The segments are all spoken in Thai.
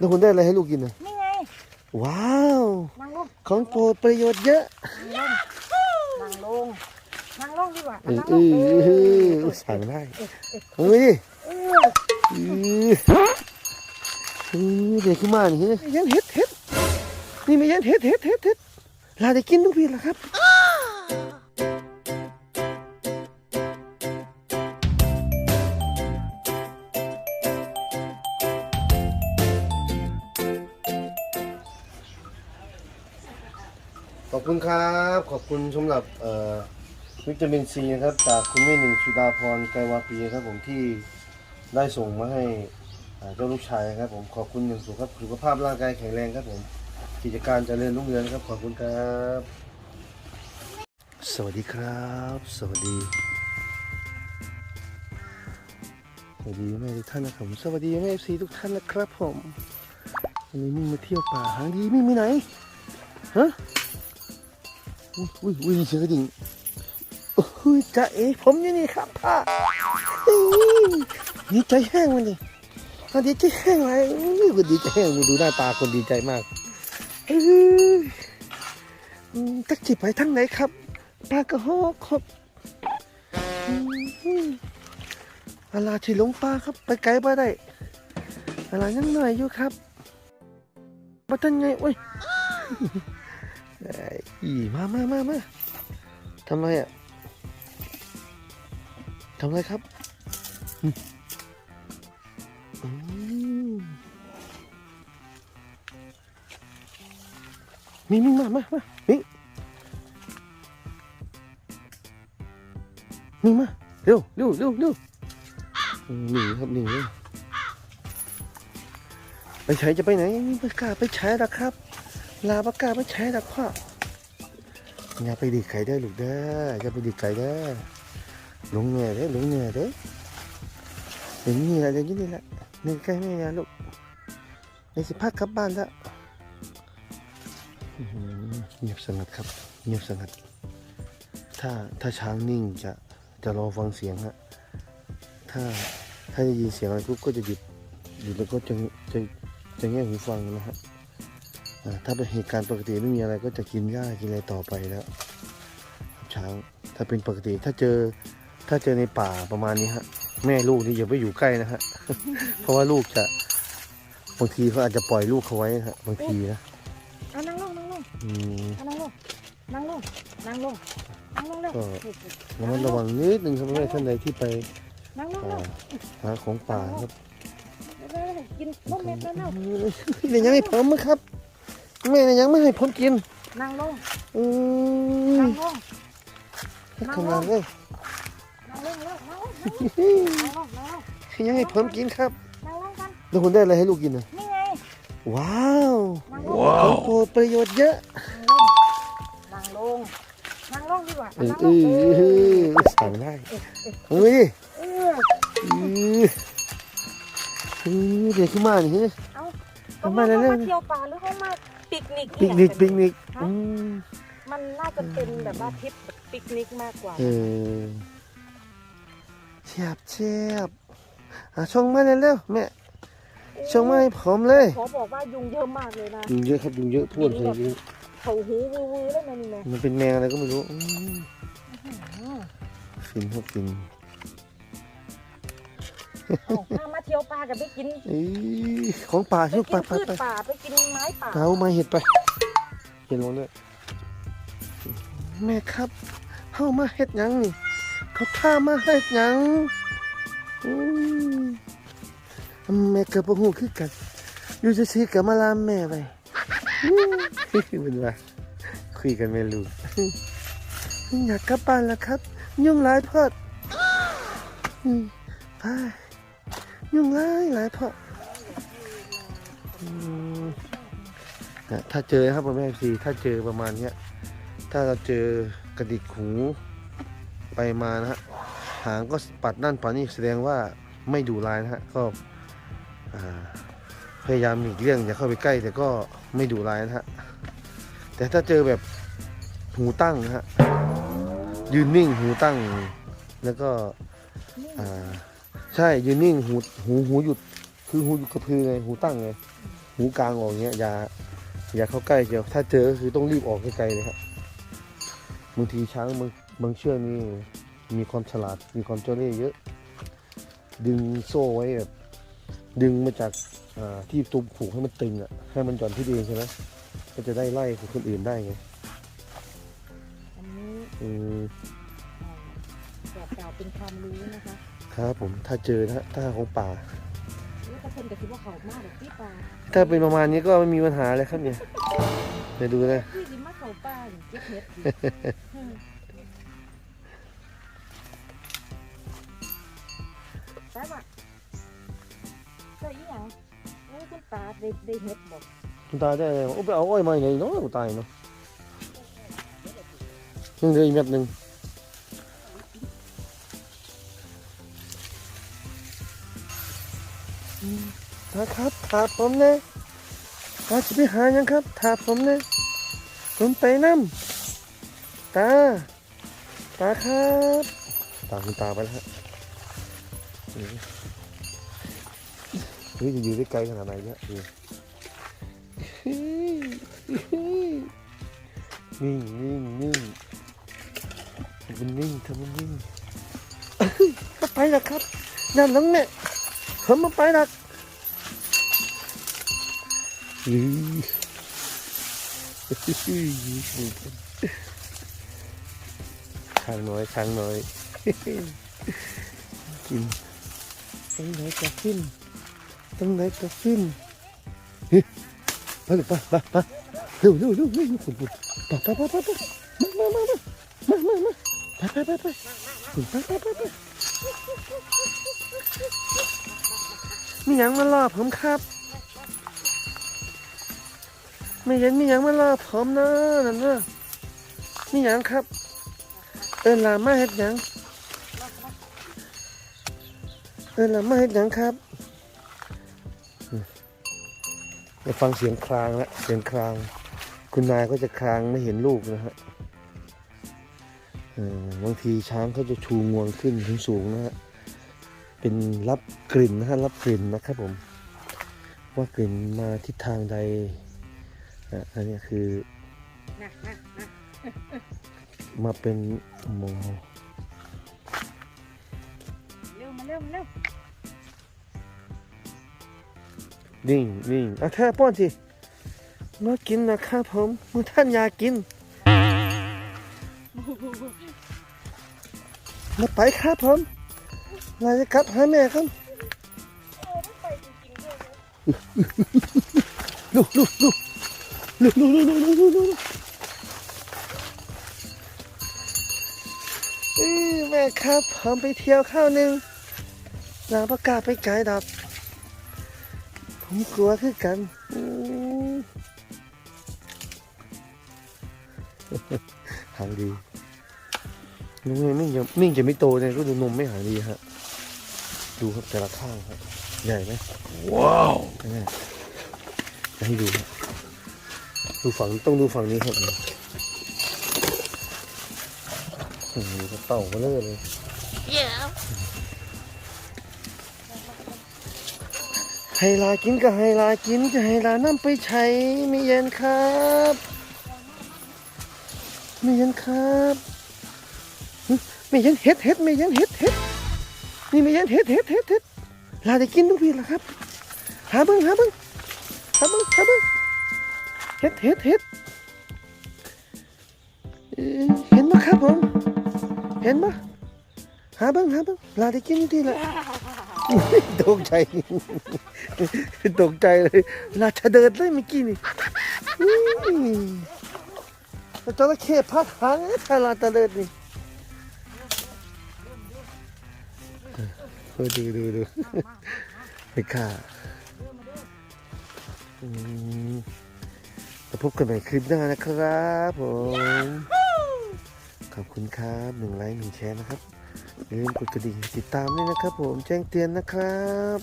แล้วคุณได้อะไรให้ลูกกินนะนี่ไงว้าว นั่งลงของโปรดประโยชน์เยอะนั่งลงนั่งลงดีกว่าเออนั่งเอลงอเอเอออสั่งได้เฮ้ยเออเออเออเด็กขึ้นมานี่ยันเฮ็ดเฮ็ดนี่ไม่ยันเฮ็ดเฮ็ดเฮ็ดเฮ็ดลาได้กินทุกพีแล้วครับ อบคุณครับ ขอบคุณสำหรับวิตามินซีนะครับจากคุณแม่หนึ่งสุดาพรไกรวาปีครับผมที่ได้ส่งมาให้เจ้าลูกชายครับผมขอบคุณอย่างสูงครับสุขภาพร่างกายแข็งแรงครับผมกิจการเจริญรุ่งเรืองครับขอบคุณครับ สวัสดีครับ สวัสดีสวัสดีแม่ทุกท่านนะครับผมสวัสดีแม่เอฟซีทุกท่านนะครับผมวันนี้มิ่งมาเที่ยวป่าหางดีมิ่งไปไหนฮะ อุ้ยอุ้ยเสือกระดิ่งโอ้ยจ่าเอ๋ผมอยู่นี่ครับพ่อดีใจแห้งมันดิอะดีใจแห้งเลยอุ้ยคนดีใจแห้งมึงดูหน้าตาคนดีใจมากตักจิไปทางไหนครับปลากระโฮกครับอืมอะไรที่หลงป่าครับ ไปไกลไปได้อะไรยังหน่อยอยู่ครับมาทันไงโอ้ย อีมามามามาทำไรอะทำไรครับมีมีมามามามีมีมาเร็วเร็วเร็วเร็วหนีครับหนีไปใช้จะไปไหนไม่กล้าไปใช้หรอกครับ ลาบากาไม่ใช้หรอกพ่ออย่าไปดีดไข่ได้ลูกเด้ออย่าไปดีดไข่เด้หลงเหนื่อยเด้หลงเหนื่อยเด้ออย่างนี้แหละอย่างนี้แหละเหนื่อยใกล้แม่นะลูกในสิพักกลับบ้านแล้วเงียบสงัดครับ เงียบสงัด ถ้าถ้าช้างนิ่งจะจะรอฟังเสียงฮะถ้าถ้าได้ยินเสียงอะไรปุ๊บก็จะหยุดหยุดแล้วก็จะจะจะแง่หูฟังนะฮะ ถ้าเป็นเหตุการณ์ปกติไม่มีอะไรก็จะกินหญ้ากินอะไรต่อไปแล้วครับช้างถ้าเป็นปกติถ้าเจอถ้าเจอในป่าประมาณนี้ฮะ แม่ลูกนี่อย่าไปอยู่ใกล้นะฮะ เพราะว่าลูกจะบางทีเขาอาจจะปล่อยลูกเขาไว้นะฮะบางทีนะเอานั่งลงนั่งลงอืมเอานั่งลงนั่งลงนั่งลงนั่งลงเร็วก็ระมัดระวังนิดนึงครับแม่ท่านใดที่ไปนั่งลงอ่าเร็วหาของป่าครับเร็วๆกินนมเม็ดแล้วเร็วเดี๋ยวยังให้ผมมั้งครับ แม่ยังไม่ให้ผมกินนั่งลงอืนั่มงลงขนาดเลยนั่งลงเร็วนั่งลงนั่งลงนั่งลงยังให้ผมกินครับนั่งลงกันแล้วคุณได้อะไรให้ลูกกินนะนี่ไงว้าวนั่งลงของโปรดประโยชน์เยอะนั่งลงนั่งลงดีกว่าเออนั่งเอลงอเอเอออสั่งได้เฮ้ยเออเออเออเด็กขึ้นมานี่เอาทำไมล่ะเนี่ยเขามาเที่ยวป่าหรือเขามา ปิกนิกปิกนิกปิกนิกฮะอืมมันน่าจะเป็นแบบว่าทริปแบบปิกนิกมากกว่าเออเชียบเชียบอะชงมาเร็วๆแม่ชงมาให้ผมเลยขอบอกว่ายุงเยอะมากเลยนะยุงเยอะครับยุงเยอะท่วมเลยยุงเขาหูวือวือแล้วนะนี่แม่มันเป็นแมงอะไรก็ไม่รู้อืมอืมฟินครับฟิน เอาถ้ามาเที่ยวป่ากับไปกินเอ้ยของป่าไปชุกกิไปนไปพืชไปป่าไปกินไม้ป่า เอามาเห็ดไป เห็ดลงด้วยแม่ครับเข้ามาเห็ดหยังนี่เขาพามาเห็ดหยังอืมแม่กับพ่อหูคือกันอยู่จะซื้อกับมาลามแม่ไปอืมเป็นว่าคุยกันไม่รู้อยากกลับบ้านแล้วครับ ยุ่งหลายพอดอืมไป ยุ่งหลายหลายพอดอืมนะถ้าเจอครับพ่อแม่ซีถ้าเจอประมาณเนี้ยถ้าเราเจอกระดิกหูไปมานะฮะหางก็ปัดนั่นปัดนี่แสดงว่าไม่ดุร้ายนะฮะก็พยายามหลีกเลี่ยงอย่าเข้าไปใกล้ แต่ก็ไม่ดุร้ายนะฮะแต่ถ้าเจอแบบหูตั้งนะฮะยืนนิ่งหูตั้งแล้วก็อ่า ใช่ยืนนิ่งหูหูหูหยุดคือหูหยุดกระพือไงหูตั้งไงหูกลางออกเงี้ยอย่าอย่าเข้าใกล้เดียว ถ้าเจอก็คือต้องรีบออกไกลๆเลยครับบางทีช้างบางบางเชือกนี่มีความฉลาดมีความเจ้าเล่ห์เยอะ ดึงโซ่ไว้แบบดึงมาจากอ่าที่ตุ้มผูกให้มันตึงอะให้มันหย่อนที่เองใช่ไหมก็จะได้ไล่คนอื่นได้ไงอันนี้อืมบอกกล่าวเป็นความรู้นะคะ ครับผมถ้าเจอนะฮะถ้าของป่านี่ก็คนแต่คิดว่าเขามากแบบพี่ปลาถ้าเป็นประมาณนี้ก็ไม่มีปัญหาเลยครับเนี่ยเดี๋ยวดูนะพี่ดิมาเขาปลาหรือเก็บเห็ดดิอืมแต่ว่าใส่อีหยังโอ้ยคุณตาได้ได้เห็ดบอกคุณตาได้อะไรโอ้ไปเอาอ้อยมาไหนเนาะกูตายเนาะยังเหลืออีกเม็ดหนึ่ง ตาครับถาผมนะตาจะไปหายังครับถาผมนะผมไปน้ำตา ตาครับ ตาคุณตาไปแล้วฮะอืมเฮ้ยจะอยู่ได้ไกลขนาดไหนเนี่ยดูนิ่งนิ่งนิ่งทำมันนิ่งทำมันนิ่งก็ไปแล้วครับนั่นน้องเนี่ย ผมมาไปแล้วอือช้างน้อยช้างน้อยกินตรงไหนจะขึ้นตรงไหนจะขึ้นไปเลยไปไปไปเร็วเร็วเร็วเร็วเร็วฝุ่นฝุ่นไปไปไปไปไปมามามามามามามาไปไปไปไปฝุ่นไปไปไปไป มีหยังมาล่อผมครับ ไม่เห็นมีหยังมาล่อผมนะนั่นนะมีหยังครับ เอินลามาเฮ็ดหยังเอินลามาเฮ็ดหยังครับจะฟังเสียงครางแล้วเสียงคราง คุณนายก็จะครางไม่เห็นลูกนะฮะบางทีช้างเขาจะชูงวงขึ้นสูงๆนะฮะ เป็นรับกลิ่นนะฮะรับกลิ่นนะครับผม ว่ากลิ่นมาทิศทางใดนะอันนี้คือนะนะนะมาเป็นโมเร็วมาเร็วมาเร็วนิ่งนิ่งอะเธอป้อนสิมากินนะครับผมมือท่านอยากกินมาไปครับผม เราจะกลับหาแม่ครับลูกลูกลูกลูกลูกลูกลูกลูกลูกลูกแม่ครับผมไปเที่ยวข้าวหนึ่งนางประกาศไปไกลดับ ผมกลัวคือกันหางดีนุ่มมิ่งจะมิ่งจะไม่โตเนี่ยก็ดูนมไม่หางดีฮะ ดูครับแต่ละข้างครับ ใหญ่ไหมว้าวนี่จะให้ดูครับดูฝั่งต้องดูฝั่งนี้ครับโอ้โหกระเต่ามาเลยเลยให้ลากินก็ให้ลากินจะให้ลาน้ำไปใช้ไม่เย็นครับไม่เย็นครับหึไม่เย็นเฮ็ดเฮ็ดไม่เย็นเฮ็ดเฮ็ด นี่ไม่เย็นเฮ็ดเฮ็ดเฮ็ดเฮ็ดลาได้กินทุกทีแล้วครับ หาเบิ้งหาเบิ้งหาเบิ้งหาเบิ้งเฮ็ดเฮ็ดเฮ็ดเอ่อเห็นไหมครับผม เห็นไหมหาเบิ้งหาเบิ้งลาได้กินทุกทีแล้วตกใจตกใจเลยราชเดินเลยเมื่อกี้นี่จระเข้พัดหางถ้าราชเดิน ออดูดูดูไม่ค่าอืมแล้วพบกันใหม่คลิปหน้านะครับผมขอบคุณครับหนึ่งไลค์หนึ่งแชร์นะครับอย่าลืมกดกระดิ่งติดตามด้วยนะครับ ผมแจ้งเตือนนะครับ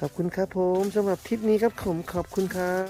ขอบคุณครับผมสำหรับทริปนี้ครับผมขอบคุณครับ